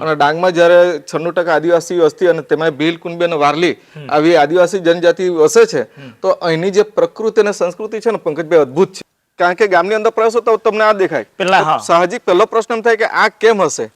અને ડાંગમાં જ્યારે છન્નું ટકા આદિવાસી વસ્તી અને તેમાં ભીલ કુંબી અને વારલી આવી આદિવાસી જનજાતિ વસે છે તો અહીંની જે પ્રકૃતિ અને સંસ્કૃતિ છે ને પંકજભાઈ અદભુત છે. કારણ કે ગામની અંદર પ્રવેશો તો તમને આ દેખાય. સાહજિક પહેલો પ્રશ્ન એમ થાય કે આ કેમ હશે?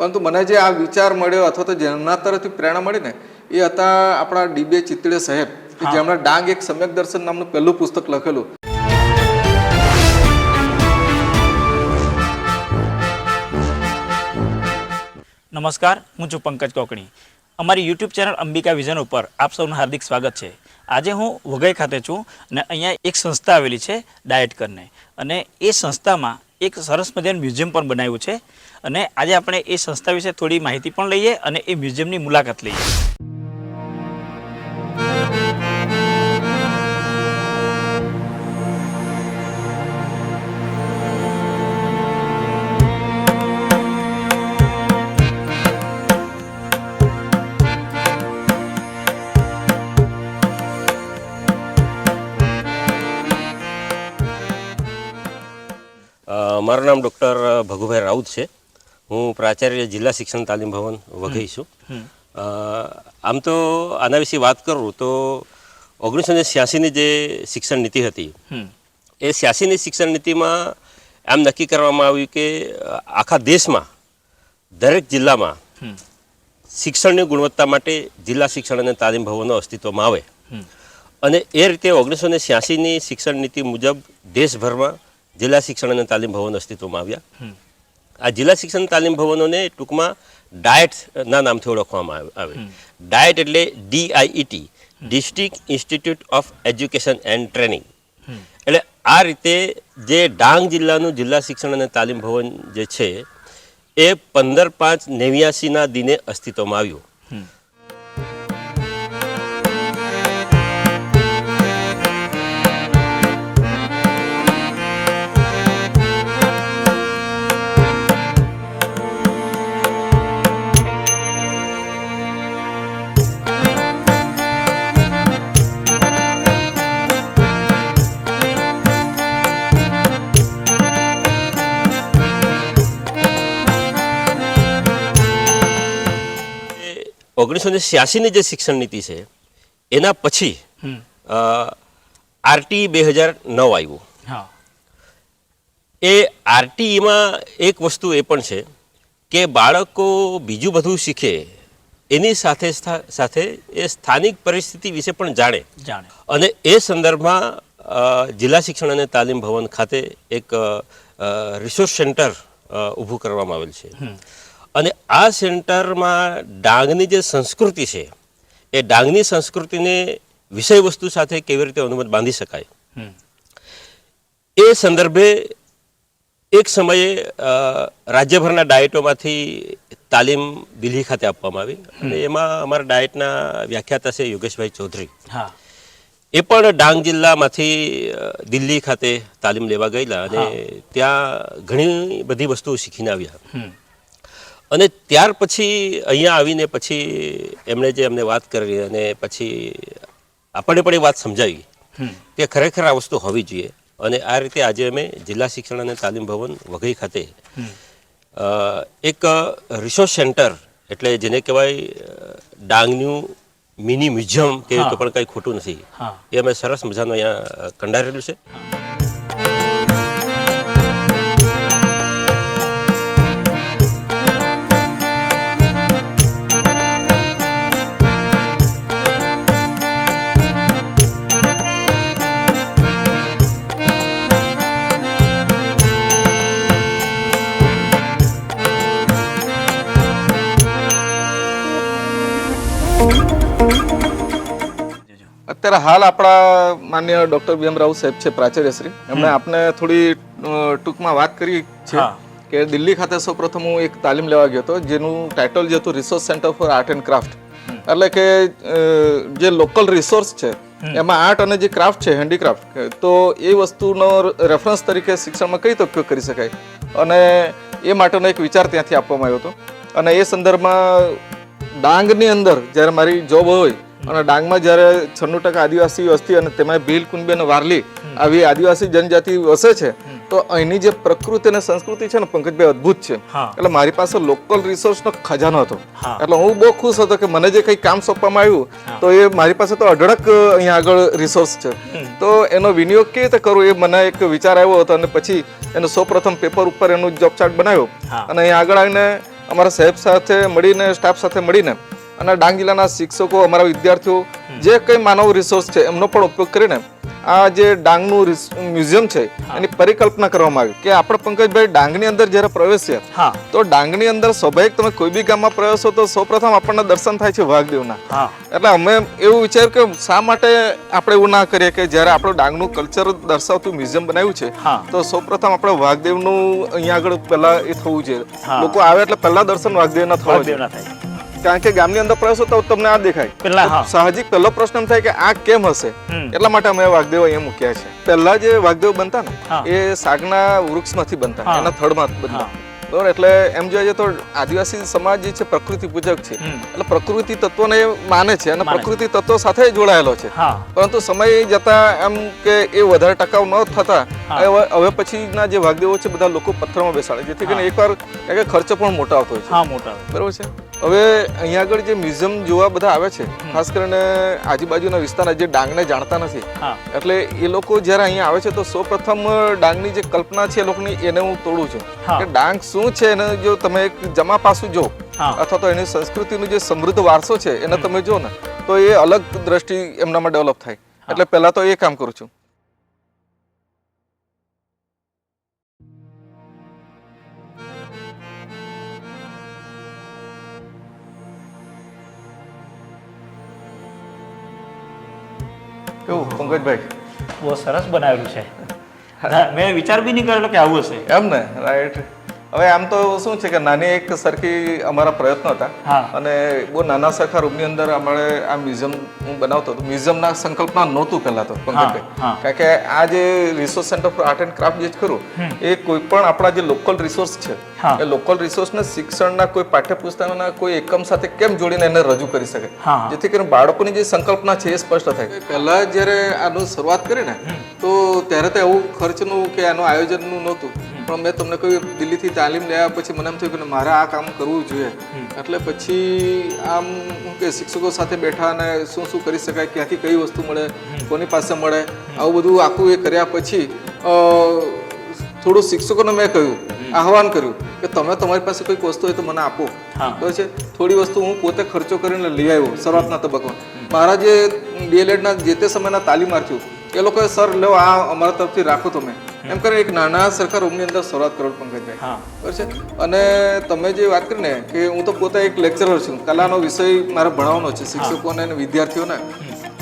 પરંતુ મને જે આ વિચાર મળ્યો અથવા તો જેમના તરફથી પ્રેરણા મળી ને એ હતા આપણા ડીબે ચિત્તડે સાહેબ કે જેમણે ડાંગ એક સમ્યક દર્શન નામનું પહેલું પુસ્તક લખેલું. નમસ્કાર હું છું પંકજ કોકણી. અમારી યુટ્યુબ ચેનલ અંબિકા વિઝન ઉપર આપ સૌનું હાર્દિક સ્વાગત છે. આજે હું વઘઈ ખાતે છું અને અહીંયા એક સંસ્થા આવેલી છે ડાયટ કરને. અને એ સંસ્થામાં એક સરસ મજાનું મ્યુઝિયમ પણ બનાવ્યું છે. અને આજે આપણે એ સંસ્થા વિશે થોડી માહિતી પણ લઈએ અને એ મ્યુઝિયમની મુલાકાત લઈએ. મારું નામ ડૉક્ટર ભગુભાઈ રાઉત છે. હું પ્રાચાર્ય જિલ્લા શિક્ષણ તાલીમ ભવન વઘઈ છું. આમ તો આના વિશે વાત કરું તો ઓગણીસો ને છ્યાસીની જે શિક્ષણ નીતિ હતી એ છ્યાસીની શિક્ષણ નીતિમાં આમ નક્કી કરવામાં આવ્યું કે આખા દેશમાં દરેક જિલ્લામાં શિક્ષણની ગુણવત્તા માટે જિલ્લા શિક્ષણ અને તાલીમ ભવનો અસ્તિત્વમાં આવે. અને એ રીતે ઓગણીસો ને છ્યાસીની શિક્ષણ નીતિ મુજબ દેશભરમાં જિલ્લા શિક્ષણ અને તાલીમ ભવન અસ્તિત્વમાં આવ્યા. આ જિલ્લા શિક્ષણ તાલીમ ભવનોને ટૂંકમાં ડાયટના નામથી ઓળખવામાં આવે- ડાયટ એટલે D I E T district institute of education and training. એટલે આ રીતે જે ડાંગ જિલ્લાનું જિલ્લા શિક્ષણ અને તાલીમ ભવન જે છે એ પંદર પાંચ નેવ્યાસીના દિને અસ્તિત્વમાં આવ્યું. ઓગણીસો ને છ્યાસીની જે શિક્ષણ નીતિ છે એના પછી આરટી બે હજાર નવ આવ્યું. એ આરટીઈમાં એક વસ્તુ એ પણ છે કે બાળકો બીજું બધું શીખે એની સાથે સાથે એ સ્થાનિક પરિસ્થિતિ વિશે પણ જાણે. જાણે. અને એ સંદર્ભમાં જિલ્લા શિક્ષણ અને તાલીમ ભવન ખાતે એક રિસોર્સ સેન્ટર ઊભું કરવામાં આવેલ છે. અને આ સેન્ટરમાં ડાંગની જે સંસ્કૃતિ છે એ ડાંગની સંસ્કૃતિને વિષય વસ્તુ સાથે કેવી રીતે અનુમત બાંધી શકાય? એ સંદર્ભે એક સમયે રાજ્યભરના ડાયટોમાંથી તાલીમ દિલ્હી ખાતે આપવામાં આવી અને એમાં અમારા ડાયટના વ્યાખ્યાતા છે યોગેશભાઈ ચૌધરી. હા. એ પણ ડાંગ જિલ્લામાંથી દિલ્હી ખાતે તાલીમ લેવા ગયેલા અને ત્યાં ઘણી બધી વસ્તુઓ શીખીને આવ્યા. અને ત્યાર પછી અહીંયા આવીને પછી એમણે જે અમને વાત કરી અને પછી આપણને પણ એ વાત સમજાવી કે ખરેખર આ વસ્તુ હોવી જોઈએ. અને આ રીતે આજે અમે જિલ્લા શિક્ષણ અને તાલીમ ભવન વઘઈ ખાતે અ, એક રિસોર્સ સેન્ટર એટલે જેને કહેવાય ડાંગનું મિની મ્યુઝિયમ કે તો પણ કંઈ ખોટું નથી. એ અમે સરસ મજાનું અહીંયા કંડારેલું છે. અત્યારે હાલ આપણા માન્ય ડોક્ટર બી એમ રાવ સાહેબ છે પ્રાચાર્યશ્રી. એમણે આપને થોડી ટૂંકમાં વાત કરી છે કે દિલ્હી ખાતે સૌપ્રથમ હું એક તાલીમ લેવા ગયો હતો જેનું ટાઇટલ જે હતું resource centre for art and craft એટલે કે જે લોકલ રિસોર્સ છે એમાં આર્ટ અને જે ક્રાફ્ટ છે હેન્ડીક્રાફ્ટ તો એ વસ્તુનો રેફરન્સ તરીકે શિક્ષણમાં કઈ રીતે ઉપયોગ કરી શકાય? અને એ માટેનો એક વિચાર ત્યાંથી આપવામાં આવ્યો હતો. અને એ સંદર્ભમાં ડાંગની અંદર જ્યારે મારી જોબ હોય અને ડાંગમાં જ્યારે છન્નું ટકા આદિવાસી વસ્તી અને તેમાં ભીલ કુંબી અને વારલી આવી આદિવાસી જનજાતિ વસે છે તો અહીંની જે પ્રકૃતિ અને સંસ્કૃતિ છે ને પંકજભાઈ અદ્ભુત છે. એટલે મારી પાસે લોકલ રિસોર્સનો ખજાનો હતો. એટલે હું બહુ ખુશ હતો કે મને જે કંઈ કામ સોંપવામાં આવ્યું તો એ મારી પાસે તો અઢળક અહીંયા આગળ રિસોર્સ છે. તો એનો વિનિયોગ કેવી રીતે કરવો એ મને એક વિચાર આવ્યો હતો અને પછી એનો સૌપ્રથમ પેપર ઉપર એનું જોબ ચાર્ટ બનાવ્યો. અને અહીંયા આગળ આવીને અમારા સાહેબ સાથે મળીને સ્ટાફ સાથે મળીને અને ડાંગ જિલ્લાના શિક્ષકો અમારા વિદ્યાર્થીઓ જે કંઈ માનવ રિસોર્સ છે એમનો પણ ઉપયોગ કરીને આ જે ડાંગનું મ્યુઝિયમ છે એની પરિકલ્પના કરવામાં આવી કે આપણે પંકજભાઈ ડાંગની અંદર જ્યારે પ્રવેશીએ તો ડાંગની અંદર સ્વાભાવિક તમે કોઈ બી ગામમાં પ્રવેશો તો સૌપ્રથમ આપણને દર્શન થાય છે વાઘદેવના. એટલે અમે એવું વિચાર્યું કે શા માટે આપણે એવું ના કરીએ કે જ્યારે આપણું ડાંગનું કલ્ચર દર્શાવતું મ્યુઝિયમ બનાવ્યું છે તો સૌપ્રથમ આપણે વાઘદેવનું અહીંયા આગળ પહેલા એ થવું જોઈએ. લોકો આવે એટલે પહેલા દર્શન વાઘદેવના થવા જોઈએ. કારણ કે ગામની અંદર પ્રવેશો તો તમને આ દેખાય. પેલા સાહજિક પહેલો પ્રશ્ન એમ થાય કે આ કેમ હશે? એટલા માટે અમે વાઘદેવ અહીંયા મૂક્યા છે. પહેલા જે વાઘદેવ બનતા ને. એ સાગના વૃક્ષમાંથી બનતા. એના થડમાં બનતા. બરોબર? એટલે એમ જોઈએ તો આદિવાસી સમાજ જે છે પ્રકૃતિ પૂજક છે. એટલે પ્રકૃતિ તત્વને એ માને છે અને પ્રકૃતિ તત્વો સાથે જોડાયેલો છે. પરંતુ સમય જતા એમ કે એ વધારે ટકાઉ ન થતા હવે પછીના જે વાઘદેવો છે બધા લોકો પથ્થરમાં બેસાડે જેથી કરીને એકવાર ખર્ચો પણ મોટો આવતો હોય છે. મોટા બરોબર છે? હવે અહીંયા આગળ જે મ્યુઝિયમ જોવા બધા આવે છે ખાસ કરીને આજુબાજુના વિસ્તારના જે ડાંગને જાણતા નથી એટલે એ લોકો જ્યારે અહીંયા આવે છે તો સૌપ્રથમ ડાંગની જે કલ્પના છે એ લોકોની એને હું તોડું છું. કે ડાંગ શું છે એને જો તમે એક જમા પાસું જો અથવા તો એની સંસ્કૃતિનો જે સમૃદ્ધ વારસો છે એને તમે જો ને તો એ અલગ દ્રષ્ટિ એમનામાં ડેવલપ થાય. એટલે પહેલાં તો એ કામ કરું છું. કેવું પંકજભાઈ. બહુ સરસ બનાવેલું છે. મેં વિચાર બી નહીં કરેલો કે આવું હશે. એમ ને રાઈટ. હવે આમ તો શું છે કે નાની એક સરખી અમારા પ્રયત્નો હતા. અને બહુ નાના સરખા રૂમની અંદર અમારે આ મ્યુઝિયમ હું બનાવતો હતો. મ્યુઝિયમના સંકલ્પના નહોતું પહેલા તો પંકજભાઈ કારણ કે આ જે resource centre for art and craft જે ખરું એ કોઈ પણ આપણા જે લોકલ રિસોર્સ છે એ લોકલ રિસોર્સને શિક્ષણના કોઈ પાઠ્યપુસ્તકના કોઈ એકમ સાથે કેમ જોડીને એને રજૂ કરી શકે. જેથી કરીને બાળકોની જે સંકલ્પના છે એ સ્પષ્ટ થાય. પહેલા જ્યારે આનું શરૂઆત કરી ને તો ત્યારે તો એવું ખર્ચનું કે આનું આયોજનનું નહોતું. પણ મેં તમને કહ્યું દિલ્હીથી તાલીમ લેવા પછી મને એમ થયું કે મારે આ કામ કરવું જોઈએ. એટલે પછી આમ કે શિક્ષકો સાથે બેઠા અને શું શું કરી શકાય ક્યાંથી કઈ વસ્તુ મળે કોની પાસે મળે આવું બધું આખું એ કર્યા પછી થોડું શિક્ષકોને મેં કહ્યું આહવાન કર્યું કે તમે તમારી પાસે કોઈક વસ્તુ હોય તો મને આપો. હા. બરાબર છે? થોડી વસ્તુ હું પોતે ખર્ચો કરીને લઈ આવ્યો શરૂઆતના તબક્કામાં. મારા જે ડીએલએડના જે તે સમયના તાલીમાર્થીઓ એ લોકોએ સર લો આ અમારા તરફથી રાખો તમે. એમ કરે એક નાના સરખા રૂમની અંદર શરૂઆત કરો પંકજભાઈ હા. બરાબર છે? અને તમે જે વાત કરી ને કે હું તો પોતે એક લેક્ચરર છું કલાનો વિષય મારે ભણાવવાનો છે શિક્ષકોને અને વિદ્યાર્થીઓને.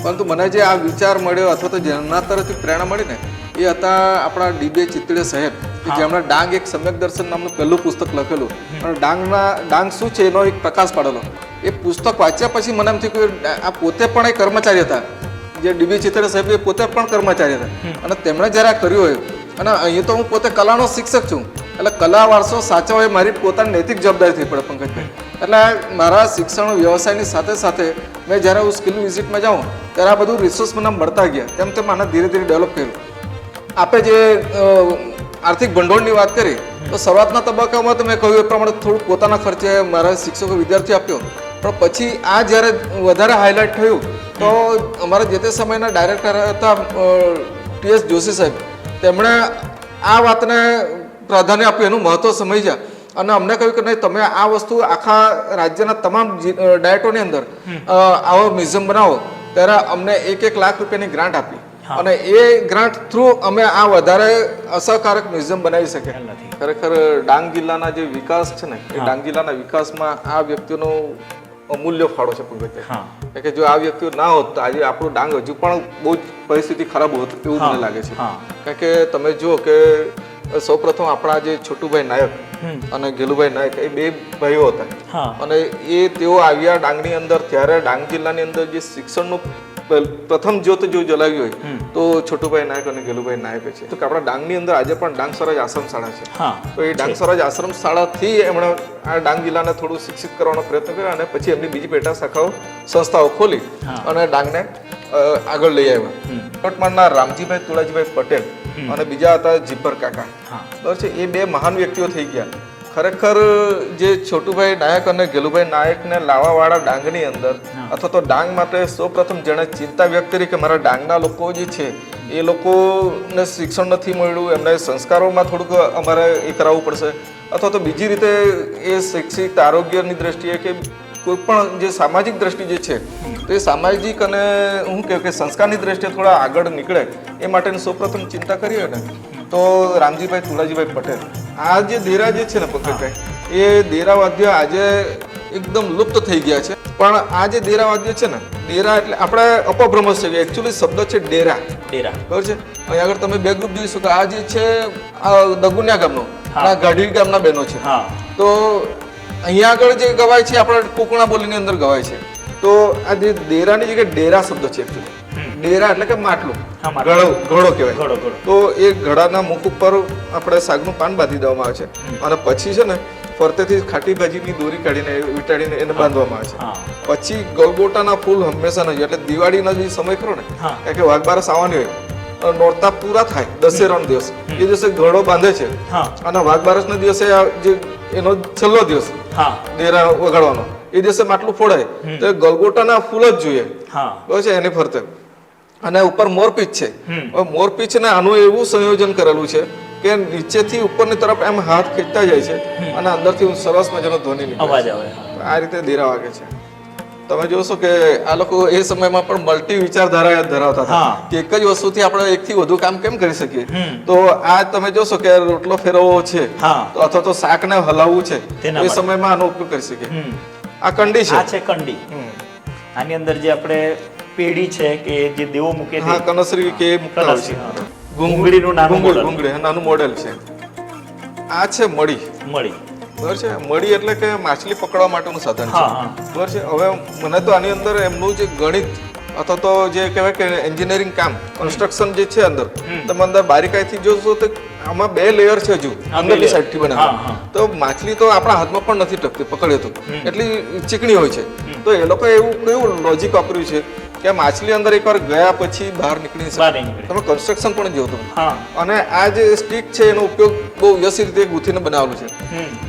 પરંતુ મને જે આ વિચાર મળ્યો અથવા તો જેના તરફથી પ્રેરણા મળી ને એ હતા આપણા ડીબે ચિત્તડે સાહેબ કે જેમણે ડાંગ એક સમ્યક દર્શન નામનું પહેલું પુસ્તક લખેલું. અને ડાંગના ડાંગ શું છે એનો એક પ્રકાશ પાડેલો. એ પુસ્તક વાંચ્યા પછી મને એમ થયું કે આ પોતે પણ એક કર્મચારી હતા. જે ડીબી ચિત્તડે સાહેબ એ પોતે પણ કર્મચારી હતા. અને તેમણે જ્યારે આ કર્યું હોય અને અહીંયા તો હું પોતે કલાનો શિક્ષક છું. એટલે કલા વારસો સાચવો એ મારી પોતાની નૈતિક જવાબદારી થઈ પડે પંકજભાઈ એટલે મારા શિક્ષણ વ્યવસાયની સાથે સાથે મેં જ્યારે હું સ્કિલ વિઝિટમાં જાઉં, ત્યારે આ બધું રિસોર્સ મને મળતા ગયા. તેમ તેમ આને ધીરે ધીરે ડેવલપ કર્યું. આપે જે આર્થિક ભંડોળની વાત કરી, તો શરૂઆતના તબક્કામાં તો મેં કહ્યું એ પ્રમાણે થોડું પોતાના ખર્ચે મારા શિક્ષકો વિદ્યાર્થીઓ આપ્યો. પણ પછી આ જ્યારે વધારે હાઇલાઇટ થયું, તો અમારા જે તે સમયના ડાયરેક્ટર હતા ટીએસ જોશી સાહેબ તેમણે આ વાતને પ્રાધાન્ય આપ્યું એનું મહત્વ સમજ્યા અને અમને કહ્યું કે નહીં તમે આ વસ્તુ આખા રાજ્યના તમામ ડાયટોની અંદર આવો મ્યુઝિયમ બનાવો. ત્યારે અમને એક એક લાખ રૂપિયાની ગ્રાન્ટ આપી. અને એ ગ્રાન્ટ થ્રુ અમે આ વધારે અસરકારક મ્યુઝિયમ બનાવી શકે ખરેખર ડાંગ જિલ્લાના જે વિકાસ છે ને એ ડાંગ જિલ્લાના વિકાસમાં આ વ્યક્તિનો અમૂલ્ય ફાળો છે પંકજભાઈ કે જો આ વ્યક્તિઓ ના હોત તો આજે આપણું ડાંગ હજુ પણ બહુ જ પરિસ્થિતિ ખરાબ હોત એવું મને લાગે છે. કારણ કે તમે જુઓ કે સૌપ્રથમ આપણા જે છોટુભાઈ નાયક અને ગેલુભાઈ નાયક એ બે ભાઈઓ હતા. અને એ તેઓ આવ્યા ડાંગની અંદર ત્યારે ડાંગ જિલ્લાની અંદર જે શિક્ષણનું પ્રથમ જ્યોત જો જલાવી હોય તો છોટુભાઈ નાયક અને ગેલુભાઈ નાયક છે. તો કે આપણા ડાંગની અંદર આજે પણ ડાંગ સ્વરાજ આશ્રમ શાળા છે. તો એ ડાંગ સ્વરાજ આશ્રમ શાળાથી એમણે આ ડાંગ જિલ્લાને થોડું શિક્ષિત કરવાનો પ્રયત્ન કર્યો અને પછી એમની બીજી પેટા શાખાઓ સંસ્થાઓ ખોલી અને ડાંગને આગળ લઈ આવ્યા. કોટમાળના રામજીભાઈ તુળાજીભાઈ પટેલ અને બીજા હતા જીભર કાકા. બરાબર છે? એ બે મહાન વ્યક્તિઓ થઈ ગયા. ખરેખર જે છોટુભાઈ નાયક અને ગેલુભાઈ નાયકને લાવાવાળા ડાંગની અંદર અથવા તો ડાંગ માટે સૌપ્રથમ જેણે ચિંતા વ્યક્ત કરી કે મારા ડાંગના લોકો જે છે એ લોકોને શિક્ષણ નથી મળ્યું એમને સંસ્કારોમાં થોડુંક અમારે એ કરાવવું પડશે. અથવા તો બીજી રીતે એ શિક્ષિત આરોગ્યની દ્રષ્ટિએ કે કોઈ પણ જે સામાજિક દ્રષ્ટિ જે છે તો એ સામાજિક અને હું કહેવું કે સંસ્કારની દ્રષ્ટિએ થોડા આગળ નીકળે એ માટેની સૌપ્રથમ ચિંતા કરીએ ને. તો રામજીભાઈ તુલાજીભાઈ પટેલ. આ જે દેરા જે છે ને પંકજભાઈ એ દેરાવાદ્ય આજે એકદમ લુપ્ત થઈ ગયા છે. પણ આ જે દેરાવાદ્ય છે ને ડેરા એટલે આપણે અપભ્રમશ છે એકચ્યુઅલી શબ્દ છે ડેરા. ડેરા. બરાબર છે? અહીં આગળ તમે બે ગ્રુપ જોઈ શકો. આ જે છે આ દગુનિયા ગામનો આ ગાઢી ગામના બહેનો છે. હા. તો અહીંયા આગળ જે ગવાય છે આપણા કોકણા બોલીની અંદર ગવાય છે. તો આ જે ડેરાની જગ્યાએ ડેરા શબ્દ છે actually. ડેરા એટલે કે માટલું. ઘડો ઘડો કહેવાય. તો એ ઘડાના મુખ ઉપર આપણે શાકનું પાન બાંધી દેવામાં આવે છે. અને પછી છે ને ફરતેથી ખાટી ભાજીની દોરી કાઢીને એ વીંટાળીને એને બાંધવામાં આવે છે. પછી ગલગોટાના ફૂલ હંમેશા નહીં એટલે દિવાળીનો જે સમય ખરો ને. કારણ કે વાઘબારસ આવવાની હોય. નોરતા પૂરા થાય દશેરાનો દિવસ. એ દિવસે ઘડો બાંધે છે. અને વાઘબારસના દિવસે આ જે એનો છેલ્લો દિવસ ડેરા વગાડવાનો એ દિવસે માટલું ફોડાય. તો ગલગોટાના ફૂલ જ જોઈએ. છે એની ફરતે. અને ઉપર મોરપીચ છે. મોરપીચ ને આનું એવું સંયોજન કરેલું છે કે નીચેથી ઉપરની તરફ એમ હાથ ખેંચતા જાય છે અને અંદરથી સરસ મજાનો ધ્વનિ નીકળે આ રીતે ધીરા વાગે છે. તમે જોશો કે આ લોકો એ સમયમાં પણ મલ્ટી વિચારધારા ધરાવતા હતા. કે એક જ વસ્તુથી આપણે એકથી વધુ કામ કેમ કરી શકીએ? તો આ તમે જોશો કે રોટલો ફેરવવો છે. તો અથવા તો શાકને હલાવવું છે. એ. સમયમાં આનો ઉપયોગ કરી શકીએ. આ કંડી છે. આ છે કંડી. આની અંદર જે આપણે પેઢી છે કે જે દેવો મૂકે હા કનસરી કે મૂકતા હોય છે. હા. ઘૂંઘળીનું નાનું ઘૂંઘળ, model. નાનું મોડેલ છે. આ છે મળી. મળી. બરાબર છે? મળી એટલે કે માછલી પકડવા માટેનું સાધન છે. બરાબર છે? હવે મને તો આની અંદર એમનું જે ગણિત અથવા તો જે કહેવાય કે એન્જિનિયરિંગ કામ કન્સ્ટ્રક્શન જે છે અંદર તમે અંદર બારીકાઈથી જોશો તો આમાં બે લેયર છે હજુ અંદરની સાઈડથી બનાવે તો માછલી તો આપણા હાથમાં પણ નથી ટકતી પકડીએ તો. એટલી ચીકણી હોય છે. તો એ લોકોએ એવું કેવું લોજિક વાપર્યું છે કે માછલી અંદર એકવાર ગયા પછી બહાર નીકળી. શકે તમે કન્સ્ટ્રક્શન પણ તમે અને આ જે સ્ટીક છે એનો ઉપયોગ બહુ વ્યવસ્થિત રીતે ગૂંથીને બનાવેલું છે.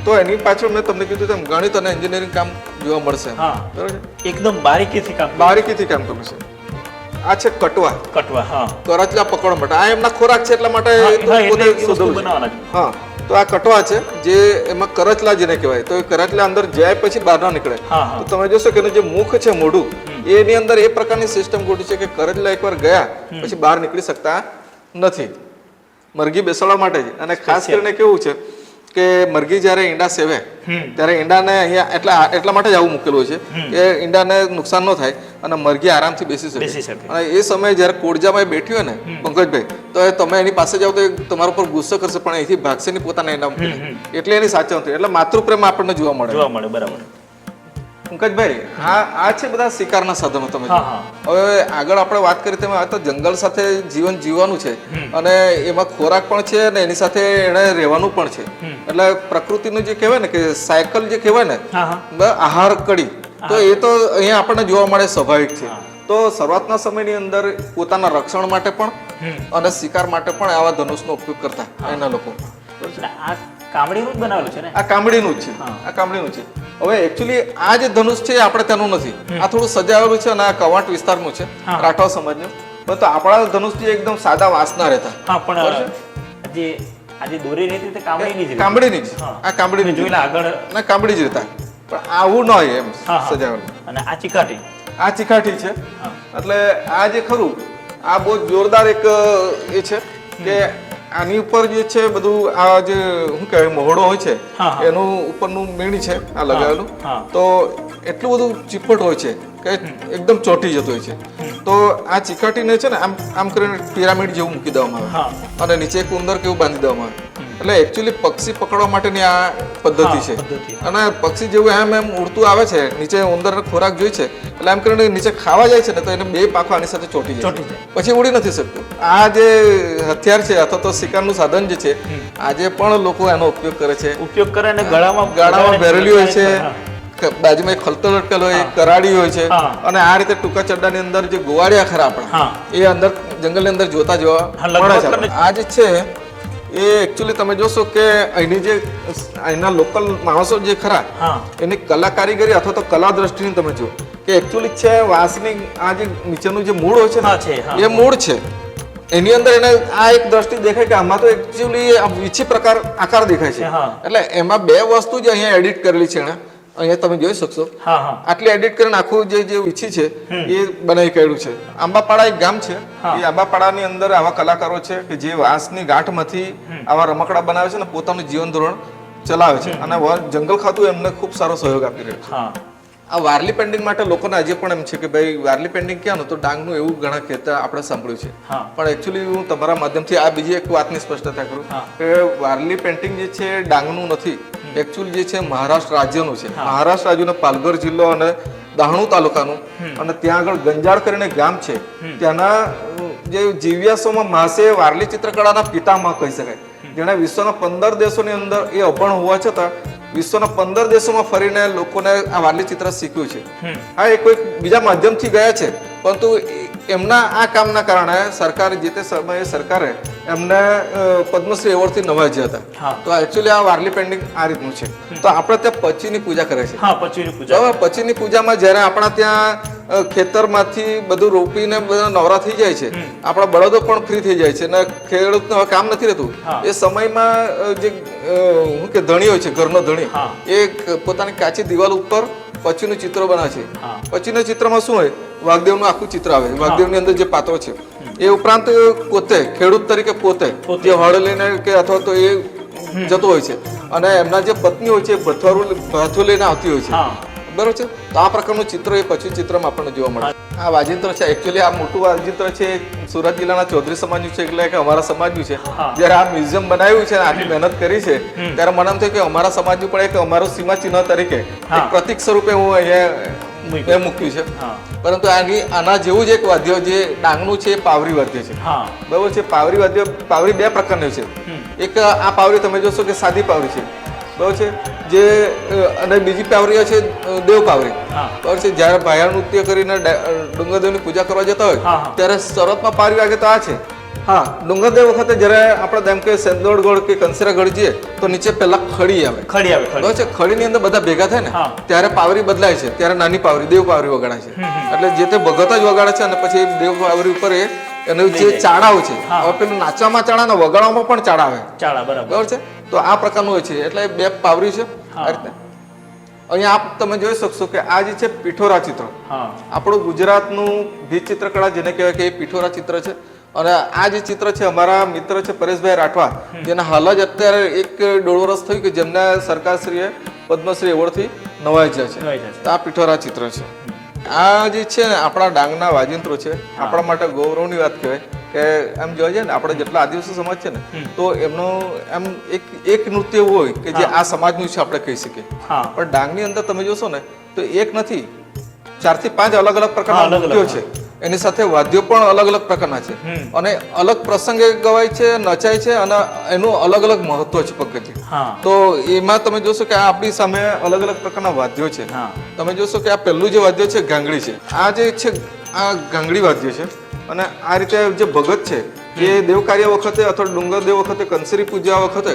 તો એની પાછળ મેં તમને કીધું તેમ ગણિત અને એન્જિનિયરિંગ કામ જોવા મળશે. બરાબર એકદમ બારીકીથી કામ બારીકીથી કામ કરવું છે. આ છે કટવા. કટવા હા. કરચલા પકડવા માટે. આ એમના ખોરાક છે એટલા માટે હા, તો આ કટવા છે જે એમાં કરચલા જેને કહેવાય. તો એ કરચલા અંદર જાય પછી બહાર ના નીકળે. તો તમે જોશો કે એનું જે મુખ છે મોઢું એની અંદર એ પ્રકારની સિસ્ટમ ગોઠવી છે કે કરજલા એકવાર ગયા પછી બહાર નીકળી શકતા નથી. મરઘી બેસાડવા માટે જ. અને ખાસ કરીને કેવું છે કે મરઘી જ્યારે ઈંડા સેવે ત્યારે ઈંડાને અહીંયા એટલા એટલા માટે જ આવું મૂકેલું છે કે ઈંડાને નુકસાન ન થાય અને મરઘી આરામથી બેસી શકે. અને એ સમયે જ્યારે કોડજામાં બેઠી હોય ને પંકજભાઈ તો એ તમે એની પાસે જાઓ તો તમારા ઉપર ગુસ્સો કરશે પણ અહીંથી ભાગશે નહીં પોતાના એના એટલે એની સાચવતી એટલે માતૃપ્રેમ આપણને જોવા મળે. જોવા મળે બરાબર. પંકજભાઈ આ આ છે બધા શિકારના સાધનો તમે હવે આગળ આપણે વાત કરી તેમ આ તો જંગલ સાથે જીવન જીવવાનું છે. અને એમાં ખોરાક પણ છે અને એની સાથે એને રહેવાનું પણ છે. એટલે પ્રકૃતિનું જે કહેવાય ને કે સાયકલ જે કહેવાય ને આહાર કડી તો એ તો અહીંયા આપણને જોવા મળે સ્વાભાવિક છે. તો શરૂઆતના સમયની અંદર પોતાના રક્ષણ માટે પણ અને શિકાર માટે પણ આવા ધનુષનો ઉપયોગ કરતા એના લોકો. આ કામડીનું જ બનાવેલું છે ને? આ કામડીનું જ છે. આ કામડીનું છે. હવે એકચ્યુઅલી આ જે ધનુષ છે આપણે તેનું નથી. આ થોડું સજાવેલું છે અને આ કવાંટ વિસ્તારનું છે રાઠવા સમાજનું. પણ તો આપણા ધનુષ જે એકદમ સાદા વાસના રહેતા. હા પણ જે આજે દોરી રહેતી તે કામડીની જ કામડીની જ. આ કામડીની જોઈને આગળ ના કામડી જ રહેતા. પણ આવું ન હોય એમ. સજાવેલું. અને આ ચીકાટી. આ ચીકાઠી છે. એટલે આ જે ખરું આ બહુ જોરદાર એક એ છે કે આની ઉપર જે છે બધું આ જે શું કહેવાય મોહડો હોય છે. એનું ઉપરનું મેણી છે આ લગાવેલું. તો એટલું બધું ચીપટ હોય છે કે એકદમ ચોંટી જતું હોય છે. તો આ ચીકાટીને છે ને આમ આમ કરીને પિરામિડ જેવું મૂકી દેવામાં આવે. અને નીચે એક ઉંદર કેવું બાંધી દેવામાં આવે. એટલે એકચ્યુઅલી પક્ષી પકડવા માટેની આ પદ્ધતિ છે. અને પક્ષી જેવું એમ એમ ઉડતું આવે છે નીચે ઉંદર ખોરાક જોઈ છે એટલે એમ કરીને નીચે ખાવા જાય છે ને તો એને બે પાંખો આની સાથે ચોટી જાય પછી ઉડી નથી શકતું. આ જે હથિયાર છે અથવા તો શિકારનું સાધન જે છે આજે પણ લોકો એનો ઉપયોગ કરે છે. ઉપયોગ કરે અને ગળામાં ગાળામાં ભરેલી હોય છે બાજુમાં એક ખલતો લટકેલો હોય કરાડી હોય છે. અને આ રીતે ટૂંકા ચડ્ડાની અંદર જે ગોવાળિયા ખરા આપણા એ અંદર જંગલની અંદર જોતા જોવા મળે છે. આ જે છે એ એકચ્યુઅલી તમે જોશો કે અહીંની જે અહીંના લોકલ માણસો જે ખરા એની કલા કારીગરી અથવા તો કલા દ્રષ્ટિની તમે જુઓ. કે એકચ્યુઅલી છે વાંસની આ જે નીચેનું જે મૂળ હોય છે. ને એ મૂળ છે. એની અંદર એને આ એક દ્રષ્ટિ દેખાય કે આમાં તો એકચ્યુઅલી વિચિ પ્રકાર આકાર દેખાય છે. એટલે એમાં બે વસ્તુ જે અહીંયા એડિટ કરેલી છે એણે. અહીંયા તમે જોઈ શકશો. આટલી એડિટ કરીને આખું જે જે વીછી છે એ બનાવી કાઢ્યું છે. આંબાપાડા એક ગામ છે. એ આંબાપાડાની અંદર આવા કલાકારો છે કે જે વાંસની ગાંઠમાંથી આવા રમકડા બનાવે છે ને પોતાનું જીવન ધોરણ ચલાવે છે. અને જંગલ ખાતું એમને ખૂબ સારો સહયોગ આપી રહ્યો છે. આ વારલી પેન્ટિંગ માટે લોકોને આજે પણ એમ છે કે ભાઈ વારલી પેન્ટિંગ ક્યાં તો ડાંગનું એવું ઘણા કહેતા આપણે સાંભળ્યું છે. પણ એકચ્યુઅલી હું તમારા માધ્યમથી આ બીજી એક વાતની સ્પષ્ટતા કરું કે વારલી પેન્ટિંગ જે છે ડાંગનું નથી. એકચ્યુઅલી જે છે મહારાષ્ટ્ર રાજ્યનું છે. મહારાષ્ટ્ર રાજ્યનો પાલઘર જિલ્લો અને દાહણુ તાલુકાનું. અને ત્યાં આગળ ગંજાળ કરીને ગામ છે. ત્યાંના જે જીવ્યાસોમાં માસે વારલી ચિત્રકળાના પિતામાં કહી શકાય. જેણે વિશ્વના પંદર દેશોની અંદર એ અભણ હોવા છતાં વિશ્વના પંદર દેશોમાં ફરીને લોકોને આ વારલી ચિત્ર શીખ્યું છે. હા એ કોઈ બીજા માધ્યમથી ગયા છે પરંતુ એમના આ કામના કારણે સરકારે જે તે સમયે સરકારે એમને પદ્મશ્રી એવોર્ડથી નવાજ્યા હતા. તો એકચ્યુઅલી આ વારલી પેન્ટિંગ આ રીતનું છે. તો આપણે ત્યાં પચીની પૂજા કરે છે. હા પછીની પૂજા હવે પચીની પૂજામાં જ્યારે આપણા ત્યાં ખેતરમાંથી બધું રોપીને બધા નવરા થઈ જાય છે આપણા બળદો પણ ફ્રી થઈ જાય છે અને ખેડૂતને હવે કામ નથી રહેતું. એ સમયમાં જે શું કે ધણી હોય છે ઘરનો ધણી એ પોતાની કાચી દિવાલ ઉપર પછીનું ચિત્ર બનાવે છે. પછીના ચિત્રમાં શું હોય? વાઘદેવનું આખું ચિત્ર આવે. વાઘદેવની અંદર જે પાત્રો છે. એ ઉપરાંત પોતે ખેડૂત તરીકે પોતે. જે હળ લઈને કે અથવા તો એ જતો હોય છે. અને એમના જે પત્ની હોય છે એ ભથ્થારું લઈને આવતી હોય છે. બરોબર છે? તો આ પ્રકારનું ચિત્ર એ પછી ચિત્રમાં આપણને જોવા મળે. આ વાજિંત્ર છે. એકચ્યુઅલી આ મોટું વાજિંત્ર છે સુરત જિલ્લાના ચૌધરી સમાજનું છે એટલે કે અમારા સમાજનું છે. જ્યારે આ મ્યુઝિયમ બનાવ્યું છે આટલી મહેનત કરી છે ત્યારે મને એમ થયું કે અમારા સમાજનું પણ એક અમારું સીમાચિહ્ન તરીકે. એક પ્રતિક સ્વરૂપે હું અહીંયા મૂક્યું. એ મૂક્યું છે. પરંતુ આની આના જેવું જ એક વાદ્ય જે ડાંગનું છે એ પાવરી વાદ્ય છે. બરોબર છે? પાવરી વાદ્ય પાવરી બે પ્રકારની છે. એક આ પાવરી તમે જોશો કે સાદી પાવરી છે. બરાબર છે? જે અને બીજી પાવરીઓ છે દેવ પાવરી બરાબર છે? જ્યારે ભાયા નૃત્ય કરીને ડુંગરદેવની પૂજા કરવા જતા હોય. ત્યારે શરતમાં પાવરી વાગે તો આ છે. હા ડુંગરદેવ વખતે જ્યારે આપણે જેમ કે સેંદોડગઢ કે કંસરાગઢ જઈએ તો નીચે પહેલા ખડી આવે. ખડી આવે ખડી. બરાબર છે? ખડીની અંદર બધા ભેગા થાય ને ત્યારે પાવરી બદલાય છે. ત્યારે નાની પાવરી દેવ પાવરી વગાડાય છે. એટલે જે તે ભગત જ વગાડે છે અને પછી દેવ પાવરી ઉપર એ એનું જે ચાળાઓ છે હવે પેલું નાચવામાં ચાળા ને વગાડવામાં પણ ચાળા આવે. બરાબર. બરાબર છે? તો આ પ્રકારનું હોય છે. એટલે બે પાવરી છે. આ રીતે. અહીંયા આપ તમે જોઈ શકશો કે આ જે છે પીઠોરા ચિત્ર. આપણું ગુજરાતનું ભીત ચિત્રકળા જેને કહેવાય કે એ પીઠોરા ચિત્ર છે. અને આ જે ચિત્ર છે અમારા મિત્ર છે પરેશભાઈ રાઠવા જેના હાલ જ અત્યારે એક દોઢ વર્ષ થયું કે જેમને સરકારશ્રીએ પદ્મશ્રી એવોર્ડથી નવાજ્યા છે. તો આ પીઠોરા ચિત્ર છે. આ જે છે ને આપણા ડાંગના વાજિંત્રો છે. આપણા માટે ગૌરવની વાત કહેવાય. કે એમ જોવા જાય ને આપણે જેટલા આદિવાસી સમાજ છે ને તો એમનો એમ એક એક નૃત્ય એવું હોય કે જે આ સમાજનું છે આપણે કહી શકીએ. પણ ડાંગની અંદર તમે જોશો ને તો એક નથી. ચારથી પાંચ અલગ અલગ પ્રકારના નૃત્યો છે. એની સાથે વાદ્યો પણ અલગ અલગ પ્રકારના છે. અને અલગ પ્રસંગે ગવાય છે નચાય છે અને એનું અલગ અલગ મહત્વ છે પગથી તો એમાં તમે જોશો કે આ આપણી સામે અલગ અલગ પ્રકારના વાદ્યો છે. તમે જોશો કે આ પહેલું જે વાદ્ય છે ગાંગડી છે. આ જે છે આ ગાંગડી વાદ્ય છે અને આ રીતે જે ભગત છે એ દેવ કાર્ય વખતે અથવા ડુંગર દેવ વખતે કંસરી પૂજા વખતે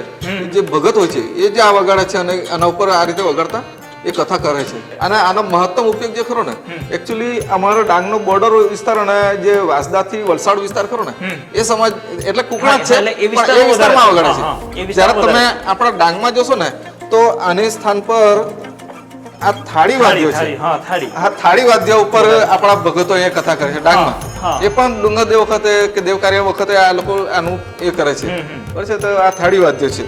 જે ભગત હોય છે એ જે આ વગાડે છે અને આના ઉપર આ રીતે વગાડતા એ કથા કરે છે. અને આનો મહત્તમ ઉપયોગ જે ખરો ને એકચ્યુઅલી અમારો ડાંગનો બોર્ડર વિસ્તાર અને જે વાસદાથી વલસાડ વિસ્તાર ખરો ને એ સમાજ એટલે કુકડા છે એ વિસ્તારમાં વગાડે છે. જ્યારે તમે આપણા ડાંગમાં જોશો ને તો આની સ્થાન પર આ થાળી વાદ્યો છે. હા થાળી. આ થાળી વાદ્ય ઉપર આપણા ભગતો એ કથા કરે છે ડાંગમાં. એ પણ ડુંગર દેવ વખતે કે દેવ કાર્ય વખતે આ લોકો આનું એ કરે છે. બરાબર છે? તો આ થાળી વાદ્ય છે.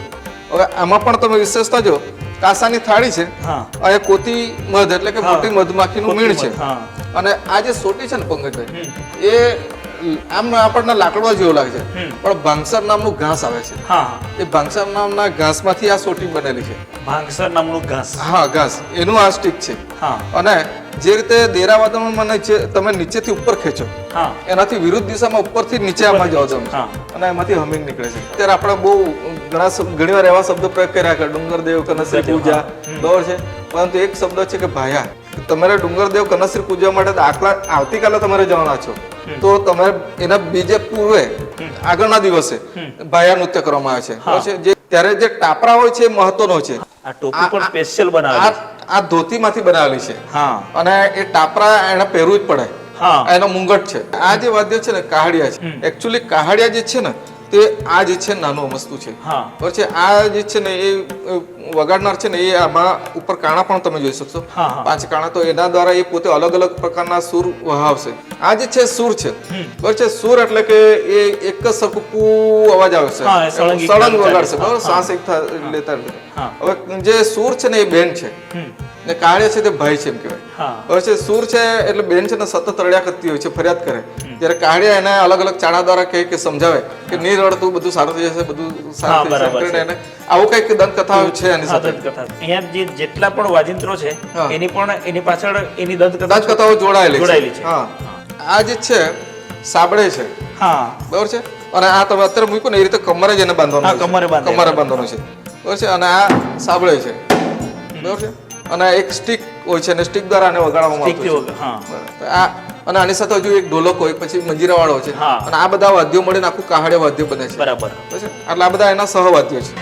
હવે આમાં પણ તમે વિશેષતા જો કાસાની થાળી છે આ કોતી મધ એટલે કે. મોટી મધમાખીનું મીણ છે. અને આ જે સોટી છે ને પંકજભાઈ એ આમ આપણને લાકડો જેવો લાગે છે. પણ ભાંગસર નામનું ઘાસ આવે છે. હા એ ભાંગસર નામના ઘાસમાંથી આ સોટી બનેલી છે. ભાંગસર નામનું ઘાસ. હા ઘાસ. એનું આ સ્ટીક છે. હા. અને જે રીતે દેરાવાદમાં નીચે તમે નીચેથી ઉપર ખેંચો હા. એનાથી વિરુદ્ધ દિશામાં ઉપરથી નીચે આમાં જાઓ તમે હા. અને એમાંથી હમિંગ નીકળે છે. અત્યારે આપણે બહુ ઘણા ઘણી વાર એવા શબ્દો પ્રયોગ કર્યા કે ડુંગર દેવ કનશ્રી પૂજા બરાબર છે. પરંતુ એક શબ્દ છે કે ભાયા. તમારે ડુંગર દેવ કનશ્રી પૂજા માટે દાખલા આવતીકાલે તમારે જવાના છો. તો તમે એના બીજે પૂર્વે આગળના દિવસે ભાયા નૃત્ય કરવામાં આવે છે. જે ત્યારે જે ટાપરા હોય છે એ મહત્વનો છે. આ ટોપી પણ સ્પેશિયલ બનાવેલી આ ધોતીમાંથી બનાવેલી છે. હા. અને એ ટાપરા એને પહેરવું જ પડે. હા. એનો મુંગટ છે. આ જે વાદ્ય છે ને કહાડિયા છે. એકચ્યુઅલી કહાડિયા જે છે ને તે આ જે છે નાનું વસ્તુ છે. બરાબર છે? આ જે છે ને એ વગાડનાર છે ને એ આમાં ઉપર કાણા પણ તમે જોઈ શકશો. પાંચ કાણા તો એના દ્વારા એ પોતે અલગ અલગ પ્રકારના સૂર વહાવશે. આ જે છે સૂર છે. બરાબર છે? સૂર એટલે કે એ એક જ સરખું અવાજ આવે છે. હા, એ સળંગી વગાડશે. બરાબર? શ્વાસ એક લેતા હવે જે સૂર છે ને એ બેન છે. ને કાળે છે તે ભાઈ છે એમ કહેવાય. બરાબર છે? સૂર છે એટલે બેન છે ને સતત રડ્યા કરતી હોય છે ફરિયાદ કરે. ત્યારે કાળિયા એને અલગ અલગ ચાણા દ્વારા કહે કે સમજાવે કે નહીં રડતું બધું સારું થઈ જશે બધું સારું થઈ જશે. કરીને એને આવું કંઈક દંતકથાઓ છે એની સાથે. અહીંયા જે જેટલા પણ વાજિંત્રો છે એની પણ એની પાછળ એની દંતકથા દંતકથાઓ જોડાયેલી જોડાયેલી છે. હા. આ જે છે સાબળે છે. હા. બરાબર છે? અને આ તમે અત્યારે મૂકો ને એ રીતે કમરે જ એને બાંધવાનું. કમરે કમરે બાંધવાનું છે. બરાબર છે? અને આ સાબળે છે. બરાબર છે? અને એક સ્ટીક હોય છે અને સ્ટીક દ્વારા આને વગાડવામાં આવે છે. આ અને આની સાથે હજુ એક ઢોલક હોય પછી મંજીરા વાળો છે. અને આ બધા વાદ્યો મળીને આખું કાહડે વાદ્ય બને છે. બરાબર? એટલે આ બધા એના સહવાદ્યો છે.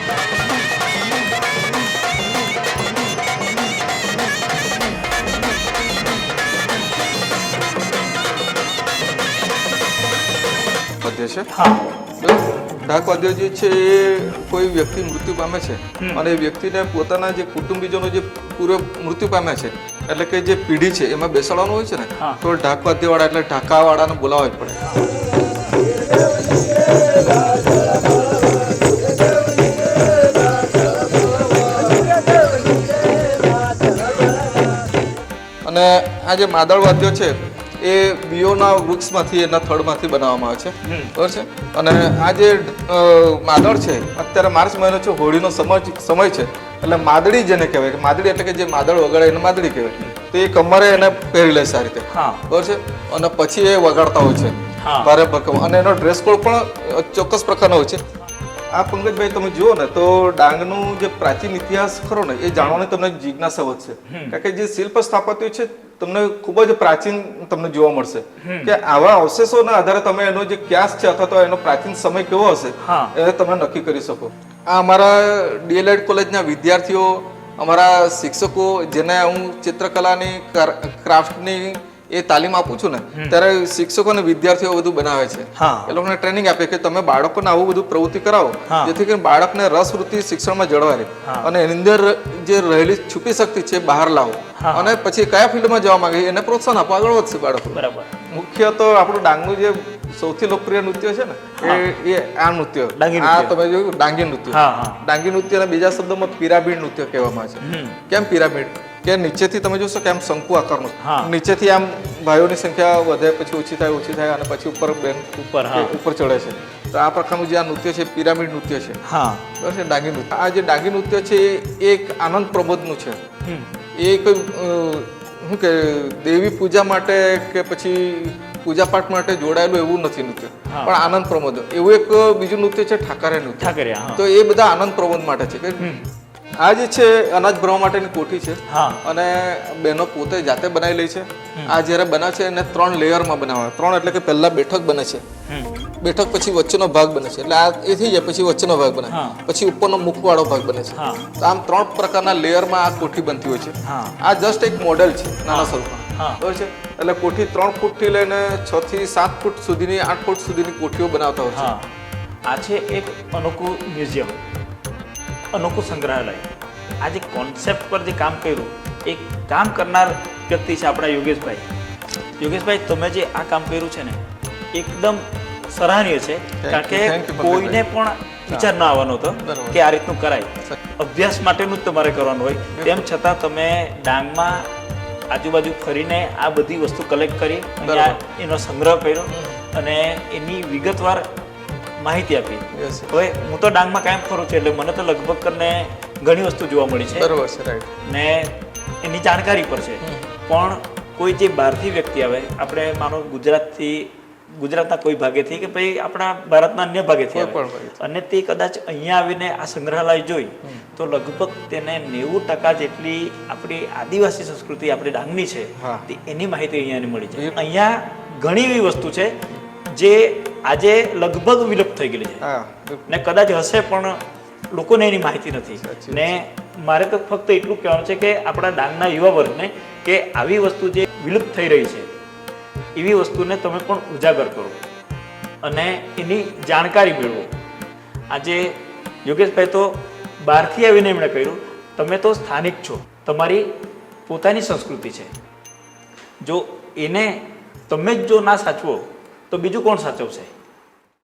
વાદ્ય છે? બરાબર? વાદ્ય જે છે એ કોઈ વ્યક્તિ મૃત્યુ પામે છે. અને એ વ્યક્તિને પોતાના જે કુટુંબીજનો જે પૂર્વ મૃત્યુ પામ્યા છે એટલે કે જે પીઢી છે એમાં બેસાડવાનું હોય છે ને તો ઢાકવા વાદ્યવાળા એટલે ઢાકાવાળાને બોલાવવા જ પડે. અને આ જે માદળ વાદ્યો છે એ બીઓના વૃક્ષમાંથી એના થડમાંથી બનાવવામાં આવે છે. બરાબર છે? અને આ જે માદળ છે અત્યારે માર્ચ મહિનો છે હોળીનો સમય સમય છે. એટલે માદળી જેને કહેવાય કે માદળી એટલે કે જે માદળ વગાડે એને માદળી કહેવાય. તો એ કમરે એને પહેરી લે છે આ રીતે બરાબર છે? અને પછી એ વગાડતા હોય છે. ભારે ભરકમ અને એનો ડ્રેસ કોડ પણ ચોક્કસ પ્રકારનો હોય છે. આ પંકજભાઈ તમે જુઓ ને તો ડાંગનું જે પ્રાચીન ઇતિહાસ ખરો ને એ જાણવાની તમને જિજ્ઞાસા વધશે. કારણ કે જે શિલ્પ સ્થાપત્ય છે તમને ખૂબ જ પ્રાચીન તમને જોવા મળશે. કે આવા અવશેષોના આધારે તમે એનો જે ક્યાસ છે અથવા તો એનો પ્રાચીન સમય કેવો હશે. એ તમે નક્કી કરી શકો. આ અમારા ડીએલએડ કોલેજના વિદ્યાર્થીઓ અમારા શિક્ષકો જેને હું ચિત્રકલાની કર- ક્રાફ્ટની એ તાલીમ આપું છું ને ત્યારે શિક્ષકો અને વિદ્યાર્થીઓ બધું બનાવે છે. એ લોકોને ટ્રેનિંગ આપે કે તમે બાળકોને આવું બધું પ્રવૃત્તિ કરાવો જેથી કરીને બાળકને રસ વૃત્તિ શિક્ષણમાં જળવાય રહે. અને એની અંદર જે રહેલી છુપી શક્તિ છે બહાર લાવો. અને પછી કયા ફિલ્ડમાં જવા માંગે એને પ્રોત્સાહન આપો આગળ વધશે બાળકો. બરાબર. મુખ્ય તો આપણું ડાંગનું જે સૌથી લોકપ્રિય નૃત્ય છે ને એ એ આ નૃત્ય. આ તમે જોયું ડાંગી નૃત્ય. ડાંગી નૃત્યના બીજા શબ્દોમાં પિરામિડ નૃત્ય કહેવામાં આવે છે. કેમ પિરામિડ? કે નીચેથી તમે જોશો કે આમ શંકુ આકારનું. નીચેથી આમ ભાઈઓની સંખ્યા વધે પછી ઓછી થાય ઓછી થાય અને પછી ઉપર બેન ઉપર ઉપર ચડે છે. તો આ પ્રકારનું જે આ નૃત્ય છે પિરામિડ નૃત્ય છે. હા. બરાબર છે ડાંગી નૃત્ય. આ જે ડાંગી નૃત્ય છે એ એક આનંદ પ્રબોધનું છે. એ કોઈ શું કે દેવી પૂજા માટે કે પછી પૂજા પાઠ માટે જોડાયેલું એવું નથી નૃત્ય. પણ આનંદ પ્રમોદ એવું એક બીજું નૃત્ય છે ઠાકરે નૃત્ય. ઠાકરિયા તો એ બધા આનંદ પ્રમોદ માટે છે. કે આ જે છે અનાજ ભરવા માટેની કોઠી છે. અને બહેનો પોતે જાતે બનાવી લે છે. આ જ્યારે બનાવે છે એને ત્રણ લેયરમાં બનાવે ત્રણ એટલે કે પહેલા બેઠક બને છે. બેઠક પછી વચ્ચેનો ભાગ બને છે. એટલે આ એ થઈ જાય પછી વચ્ચેનો ભાગ બને. પછી ઉપરનો મુખવાળો ભાગ બને છે. તો આમ ત્રણ પ્રકારના લેયરમાં આ કોઠી બનતી હોય છે. આ જસ્ટ એક મોડેલ છે નાના સ્વરૂપમાં. હા. બરાબર છે? એટલે કોઠી ત્રણ ફૂટથી લઈને છ થી સાત ફૂટ સુધીની આઠ ફૂટ સુધીની કોઠીઓ બનાવતા હોય છે. આ છે એક અનોખું મ્યુઝિયમ અનોખું સંગ્રહાલય. આ જે કોન્સેપ્ટ પર જે કામ કર્યું એ કામ કરનાર વ્યક્તિ છે આપણા યોગેશભાઈ. યોગેશભાઈ તમે જે આ કામ કર્યું છે ને એકદમ સરાહનીય છે. કારણ કે કોઈને પણ વિચાર ના આવવાનો હતો કે આ રીતનું કરાય. અભ્યાસ માટેનું જ તમારે કરવાનું હોય. તેમ છતાં તમે ડાંગમાં આજુબાજુ ફરીને આ બધી વસ્તુ કલેક્ટ કરી એનો સંગ્રહ કર્યો અને એની વિગતવાર માહિતી આપી. હવે હું તો ડાંગમાં કાયમ ફરું છું એટલે મને તો લગભગ કરીને ઘણી વસ્તુ જોવા મળી છે. બરોબર છે રાઈટ ને એની જાણકારી પર છે. પણ કોઈ જે બહારથી વ્યક્તિ આવે આપણે માનો ગુજરાતથી ગુજરાતના કોઈ ભાગેથી કે ભાઈ આપણા ભારતના અન્ય ભાગેથી અને તે કદાચ અહીંયા આવીને આ સંગ્રહાલય જોઈ તો લગભગ તેને નેવું ટકા જેટલી આપણી આદિવાસી સંસ્કૃતિ આપણી ડાંગની છે તે એની માહિતી અહીંયાની મળી એ- અહીંયા ઘણી એવી વસ્તુ છે જે આજે લગભગ વિલુપ્ત થઈ ગયેલી છે. ને કદાચ હશે પણ લોકોને એની માહિતી નથી. ને મારે તો ફક્ત એટલું કહેવાનું છે કે આપણા ડાંગના યુવા વર્ગને કે આવી વસ્તુ જે વિલુપ્ત થઈ રહી છે એવી વસ્તુને તમે પણ ઉજાગર કરો અને એની જાણકારી મેળવો. આજે યોગેશભાઈ તો બહારથી આવીને એમણે કહ્યું, તમે તો સ્થાનિક છો. તમારી પોતાની સંસ્કૃતિ છે. જો એને તમે જ જો ના સાચવો, તો બીજું કોણ સાચવશે?